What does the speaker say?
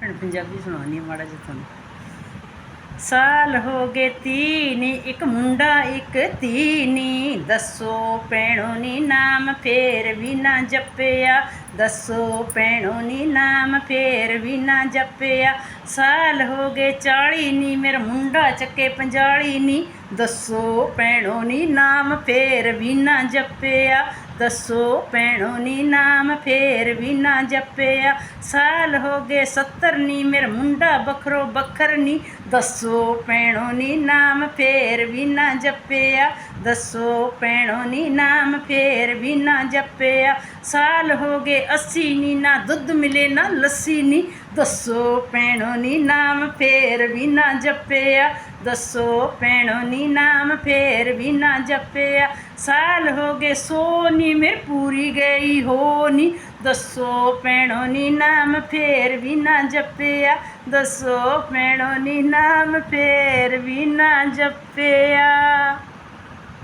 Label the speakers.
Speaker 1: ਭੈਣ ਪੰਜਾਬੀ ਸੁਣਾਉਣੀ ਮਾੜਾ ਜਿਹਾ ਤੁਹਾਨੂੰ। ਸਾਲ ਹੋ ਗਏ ਤੀਨੀ, ਇੱਕ ਮੁੰਡਾ, ਇੱਕ ਤੀਨੀ। ਦੱਸੋ ਭੈਣੋ ਨੀ ਨਾਮ, ਫੇਰ ਵੀ ਨਾ ਜਪਿਆ। ਦੱਸੋ ਭੈਣੋ ਨੀ ਨਾਮ, ਫੇਰ ਵੀ ਨਾ ਜਪਿਆ। ਸਾਲ ਹੋ ਗਏ 40 ਨੀ, ਮੇਰਾ ਮੁੰਡਾ ਚੱਕੇ ਪੰਜਾਲੀ ਨੀ। ਦੱਸੋ ਭੈਣੋ ਨੀ ਨਾਮ, ਫੇਰ ਵੀ ਨਾ ਜਪਿਆ। ਦੱਸੋ ਭੈਣੋ ਨੀ ਨਾਮ, ਫੇਰ ਵੀ ਨਾ ਜਪਿਆ। ਸਾਲ ਹੋ ਗਏ 70 ਨੀ, ਮੇਰਾ ਮੁੰਡਾ ਬਖਰੋ ਬਖਰ ਨੀ। ਦੱਸੋ ਭੈਣੋ ਨੀ ਨਾਮ, ਫੇਰ ਵੀ ਨਾ ਜਪਿਆ। ਦੱਸੋ ਭੈਣੋ ਨੀ ਨਾਮ, ਫੇਰ ਵੀ ਨਾ ਜਪਿਆ। ਸਾਲ ਹੋ ਗਏ 80 ਨੀ, ਨਾ ਦੁੱਧ ਮਿਲੇ, ਨਾ ਲੱਸੀ ਨੀ। ਦੱਸੋ ਭੈਣੋ ਨੀ ਨਾਮ, ਫੇਰ ਵੀ ਨਾ ਜਪਿਆ। ਦੱਸੋ ਭੈਣੋ ਨੀ ਨਾਮ, ਫੇਰ ਵੀ ਨਾ ਜਪਿਆ। ਸਾਲ ਹੋ ਗਏ ਸੋ ਨੀ ਮੇਰ ਪੂਰੀ ਗਈ ਹੋ ਨੀ ਦੱਸੋ ਭੈਣੋ ਨੀ ਨਾਮ, ਫੇਰ ਵੀ ਨਾ ਜਪਿਆ। ਦੱਸੋ ਭੈਣੋ ਨੀ ਨਾਮ, ਫੇਰ ਵੀ ਨਾ ਜਪਿਆ।